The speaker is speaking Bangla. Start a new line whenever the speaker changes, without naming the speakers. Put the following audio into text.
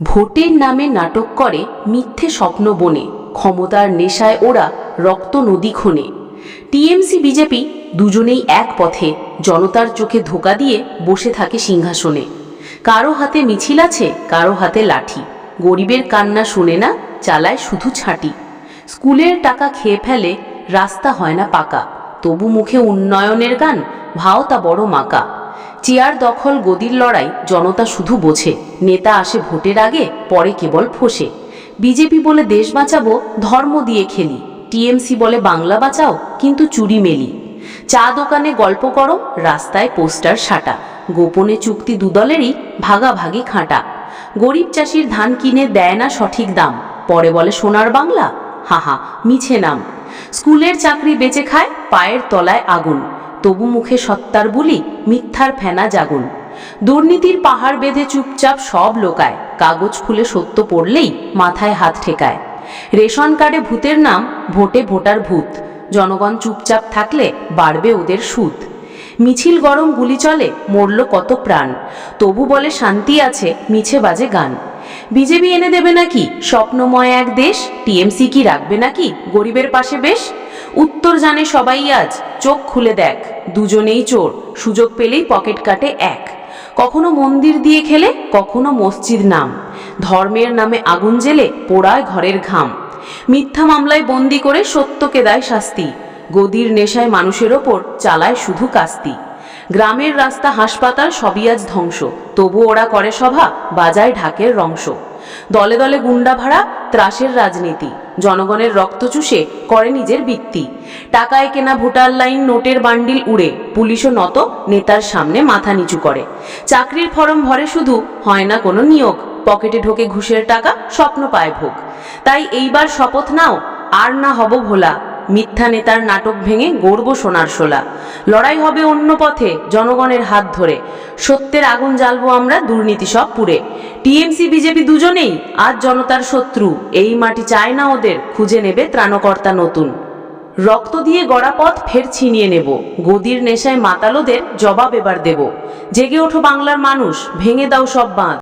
ভোটের নামে নাটক করে মিথ্যে স্বপ্ন বনে, ক্ষমতার নেশায় ওরা রক্ত নদী খনে। টিএমসি, বিজেপি দুজনেই এক পথে, জনতার চোখে ধোকা দিয়ে বসে থাকে সিংহাসনে। কারও হাতে মিছিল আছে, কারও হাতে লাঠি। গরিবের কান্না শোনে না, চালায় শুধু ছাঁটি। স্কুলের টাকা খেয়ে ফেলে, রাস্তা হয় না পাকা। তবু মুখে উন্নয়নের গান, ভাও তা বড় মাকা। চেয়ার দখল, গদির লড়াই, জনতা শুধু বোঝে। নেতা আসে ভোটের আগে, পরে কেবল ফোসে। বিজেপি বলে দেশ বাঁচাবো, ধর্ম দিয়ে খেলি। টিএমসি বলে বাংলা বাঁচাও, কিন্তু চুরি মেলি। চা দোকানে গল্প করো, রাস্তায় পোস্টার সাটা। গোপনে চুক্তি দুদলেরই ভাগাভাগি খাঁটা। গরিব চাষির ধান কিনে দেয় না সঠিক দাম। পরে বলে সোনার বাংলা, হাহা, মিছে নাম। স্কুলের চাকরি বেচে খায়, পায়ের তলায় আগুন। তবু মুখে সত্তার বুলি মিথ্যার ফেনা জাগুন। দুর্নীতির পাহাড় বেঁধে চুপচাপ সব লোকায়, কাগজ খুলে সত্য পড়লেই মাথায় হাত ঠেকায়। রেশন কার্ডে ভূতের নাম, ভোটে ভোটার ভূত। জনগণ চুপচাপ থাকলে বাড়বে ওদের সুদ। মিছিল গরম গুলি চলে, মরল কত প্রাণ। তবু বলে শান্তি আছে, মিছে বাজে গান। বিজেপি এনে দেবে নাকি স্বপ্নময় এক দেশ? টিএমসি কি রাখবে নাকি গরিবের পাশে বেশ? উত্তর জানে সবাই আজ, চোখ খুলে দেখ। দুজনেই চোর, সুযোগ পেলেই পকেট কাটে এক। কখনো মন্দির দিয়ে খেলে, কখনো মসজিদ নাম। ধর্মের নামে আগুন জেলে পোড়ায় ঘরের ঘাম। মিথ্যা মামলায় বন্দি করে সত্যকে দেয় শাস্তি। গদির নেশায় মানুষের ওপর চালায় শুধু কাস্তি। গ্রামের রাস্তা, হাসপাতাল সবই আজ ধ্বংস। তবু ওরা করে সভা, বাজায় ঢাকের রংশ দলে দলে গুন্ডা ভাড়া, ত্রাসের রাজনীতি। জনগণের রক্ত চুষে করে নিজের বৃত্তি। টাকায় কেনা ভোটার লাইন, নোটের বান্ডিল উড়ে, পুলিশও নত, নেতার সামনে মাথা নিচু করে। চাকরির ফরম ভরে শুধু হয় না কোনো নিয়োগ। পকেটে ঢোকে ঘুষের টাকা, স্বপ্ন পায় ভোগ। তাই এইবার শপথ নাও, আর না হব ভোলা। মিথ্যা নেতার নাটক ভেঙে গড়ব সোনার শোলা। লড়াই হবে অন্য পথে, জনগণের হাত ধরে। সত্যের আগুন জ্বালবো আমরা দুর্নীতি সব পুরে টিএমসি, বিজেপি দুজনেই আজ জনতার শত্রু। এই মাটি চায় না ওদের, খুঁজে নেবে ত্রাণকর্তা নতুন। রক্ত দিয়ে গড়া পথ ফের ছিনিয়ে নেব। গদির নেশায় মাতালোদের জবাব এবার দেব। জেগে ওঠো বাংলার মানুষ, ভেঙে দাও সব বাঁধ।